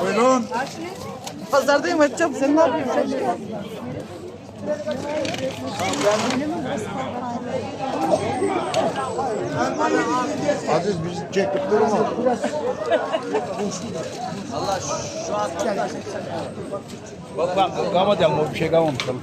Buyurun. Pazardayım açacağım. Sen ne yapıyorsun? Aziz bizi çekip durma. Bak bak kalmadı ama bir şey kalmamış. Tamam.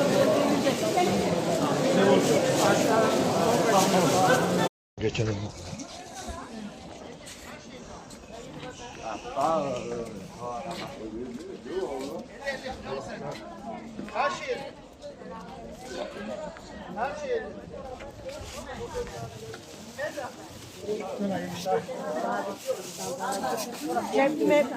Geçelim. Her şey. Her şey. Cennet.